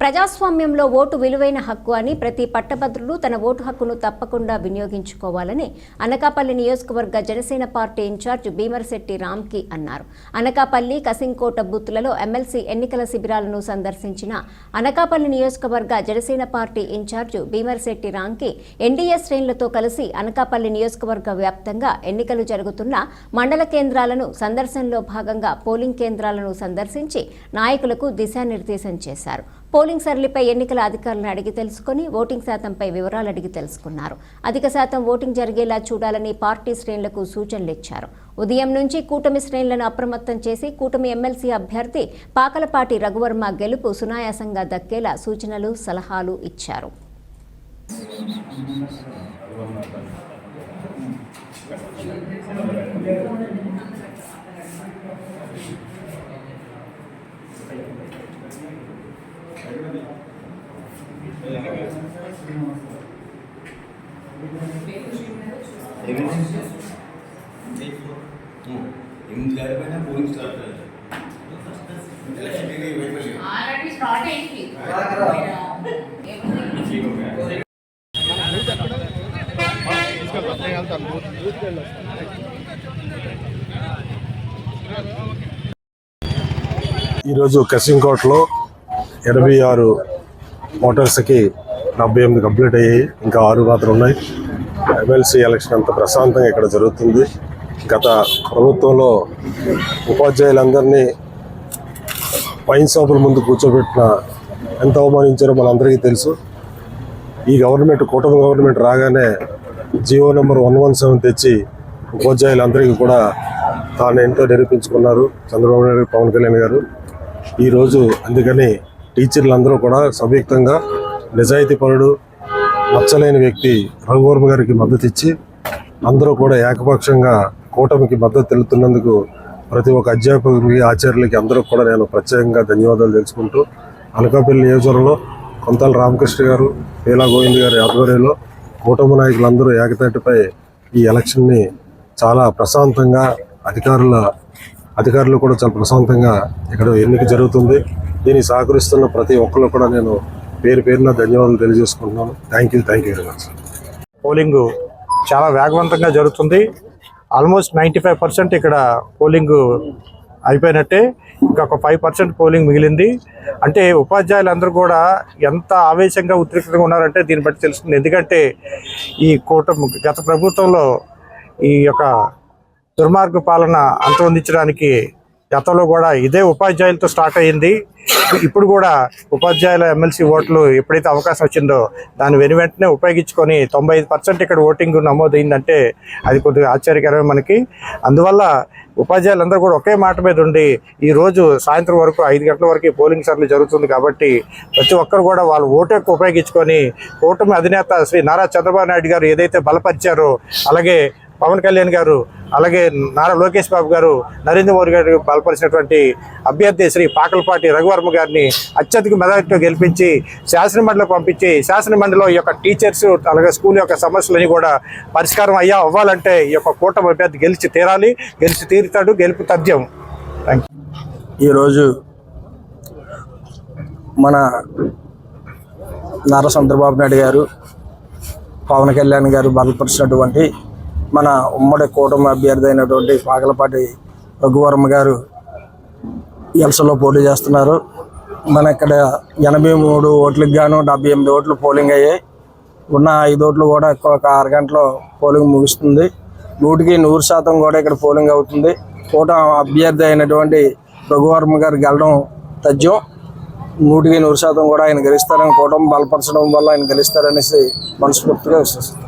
ప్రజాస్వామ్యంలో ఓటు విలువైన హక్కు అని ప్రతి పట్టభద్రుడు తన ఓటు హక్కును తప్పకుండా వినియోగించుకోవాలని అనకాపల్లి నియోజకవర్గ జనసేన పార్టీ ఇన్ఛార్జ్ భీమరశెట్టి రామ్కి అన్నారు. అనకాపల్లి కసింకోట బూత్లలో ఎమ్మెల్సీ ఎన్నికల శిబిరాలను సందర్శించిన అనకాపల్లి నియోజకవర్గ జనసేన పార్టీ ఇన్ఛార్జ్ భీమరశెట్టి రామ్కి ఎన్డీఏ శ్రేణులతో కలిసి అనకాపల్లి నియోజకవర్గ వ్యాప్తంగా ఎన్నికలు జరుగుతున్న మండల కేంద్రాలను సందర్శనలో భాగంగా పోలింగ్ కేంద్రాలను సందర్శించి నాయకులకు దిశానిర్దేశం చేశారు. పోలింగ్ సరళిపై ఎన్నికల అధికారులను అడిగి తెలుసుకుని ఓటింగ్ శాతంపై వివరాలు అడిగి తెలుసుకున్నారు. అధిక శాతం ఓటింగ్ జరిగేలా చూడాలని పార్టీ శ్రేణులకు సూచనలు ఇచ్చారు. ఉదయం నుంచి కూటమి శ్రేణులను అప్రమత్తం చేసి కూటమి ఎమ్మెల్సీ అభ్యర్థి పాకలపాటి రఘువర్మ గెలుపు సునాయాసంగా దక్కేలా సూచనలు సలహాలు ఇచ్చారు. ఎనిమిది గడిపోయినా పోలింగ్ స్టార్ట్ ఆల్రెడీ స్టార్ట్ అయింది ఈరోజు కసింకోట్లో ఎనభై ఆరు మోటార్స్కి డెబ్బై ఎనిమిది కంప్లీట్ అయ్యాయి. ఇంకా ఆరు మాత్రం ఉన్నాయి. ఎమ్మెల్సీ ఎలక్షన్ అంత ప్రశాంతంగా ఇక్కడ జరుగుతుంది. గత ప్రభుత్వంలో ఉపాధ్యాయులందరినీ వైన్ షాపుల ముందు కూర్చోబెట్టిన ఎంత అవమానించారో మనందరికీ తెలుసు. ఈ గవర్నమెంట్ కూటమి గవర్నమెంట్ రాగానే GO number one one seven తెచ్చి ఉపాధ్యాయులందరికీ కూడా తాను ఎంతో నిరూపించుకున్నారు చంద్రబాబు నాయుడు పవన్ కళ్యాణ్ గారు. ఈరోజు అందుకని టీచర్లు అందరూ కూడా సంయుక్తంగా నిజాయితీ పరుడు నచ్చలేని వ్యక్తి రఘువర్మ గారికి మద్దతు ఇచ్చి అందరూ కూడా ఏకపక్షంగా కూటమికి మద్దతు తెలుతున్నందుకు ప్రతి ఒక్క అధ్యాపకులకి ఆచార్యులకి అందరూ కూడా నేను ప్రత్యేకంగా ధన్యవాదాలు తెలుసుకుంటూ అనకాపల్లి నియోజకవర్గంలో కొంతల రామకృష్ణ గారు పీలా గోవింద్ గారి ఆధ్వర్యంలో కూటమి నాయకులందరూ ఏకతాటిపై ఈ ఎలక్షన్ని చాలా ప్రశాంతంగా అధికారుల అధికారులు కూడా చాలా ప్రశాంతంగా ఇక్కడ ఎన్నిక జరుగుతుంది. దీనికి సహకరిస్తున్న ప్రతి ఒక్కరు కూడా నేను పేరు పేరున ధన్యవాదాలు తెలియజేసుకుంటున్నాను. Thank you thank you very much polling చాలా వేగవంతంగా జరుగుతుంది. ఆల్మోస్ట్ నైంటీ ఫైవ్ పర్సెంట్ ఇక్కడ పోలింగ్ అయిపోయినట్టే ఇంకొక ఫైవ్ పర్సెంట్ పోలింగ్ మిగిలింది. అంటే ఉపాధ్యాయులందరూ కూడా ఎంత ఆవేశంగా ఉద్రిక్తంగా ఉన్నారంటే దీన్ని బట్టి తెలుస్తుంది. ఎందుకంటే ఈ కూటమి గత ప్రభుత్వంలో ఈ యొక్క దుర్మార్గ పాలన అంతమొందించడానికి గతంలో కూడా ఇదే ఉపాధ్యాయులతో స్టార్ట్ అయ్యింది. ఇప్పుడు కూడా ఉపాధ్యాయుల ఎమ్మెల్సీ ఓట్లు ఎప్పుడైతే అవకాశం వచ్చిందో దాన్ని వెను వెంటనే ఉపయోగించుకొని తొంభై ఐదు పర్సెంట్ ఇక్కడ ఓటింగ్ నమోదైందంటే అది కొద్దిగా ఆశ్చర్యకరమే మనకి. అందువల్ల ఉపాధ్యాయులందరూ కూడా ఒకే మాట మీద ఉండి ఈ రోజు సాయంత్రం వరకు ఐదు గంటల వరకు పోలింగ్ సర్లు జరుగుతుంది కాబట్టి ప్రతి ఒక్కరు కూడా వాళ్ళ ఓటు యొక్క ఉపయోగించుకొని కూటమి అధినేత శ్రీ నారా చంద్రబాబు నాయుడు గారు ఏదైతే బలపరిచారో అలాగే పవన్ కళ్యాణ్ గారు అలాగే నారా లోకేష్ బాబు గారు నరేంద్ర మోడీ గారు బలపరిచినటువంటి అభ్యర్థి శ్రీ పాకలపాటి రఘువర్మ గారిని అత్యధిక మెజారిటీతో గెలిపించి శాసనమండలికి పంపించి శాసనమండలిలో ఈ యొక్క టీచర్స్ అలాగే స్కూల్ యొక్క సమస్యలని కూడా పరిష్కారం అయ్యా అవ్వాలంటే ఈ యొక్క కూటమి అభ్యర్థి గెలిచి తీరాలి గెలిచి తీరుతాడు గెలుపు తథ్యం. థ్యాంక్ యూ ఈరోజు మన నారా చంద్రబాబు నాయుడు గారు పవన్ కళ్యాణ్ గారు బలపరిచినటువంటి మన ఉమ్మడి కూటమి అభ్యర్థి అయినటువంటి పాగలపాటి రఘువర్మ గారు ఎల్సలో పోటీ చేస్తున్నారు. మన ఇక్కడ ఎనభై మూడు ఓట్లకు గాను డెబ్బై ఎనిమిది ఓట్లు పోలింగ్ అయ్యాయి. ఉన్న ఐదు ఓట్లు కూడా ఒక ఆరు గంటలో పోలింగ్ ముగుస్తుంది. నూటికి నూరు శాతం కూడా ఇక్కడ పోలింగ్ అవుతుంది. కూటం అభ్యర్థి అయినటువంటి రఘువర్మ గారు గెలడం తథ్యం. నూటికి నూరు శాతం కూడా ఆయన గెలుస్తారని కూటమి బలపరచడం వల్ల ఆయన గెలుస్తారనేసి మనస్ఫూర్తిగా విశ్వసిస్తాను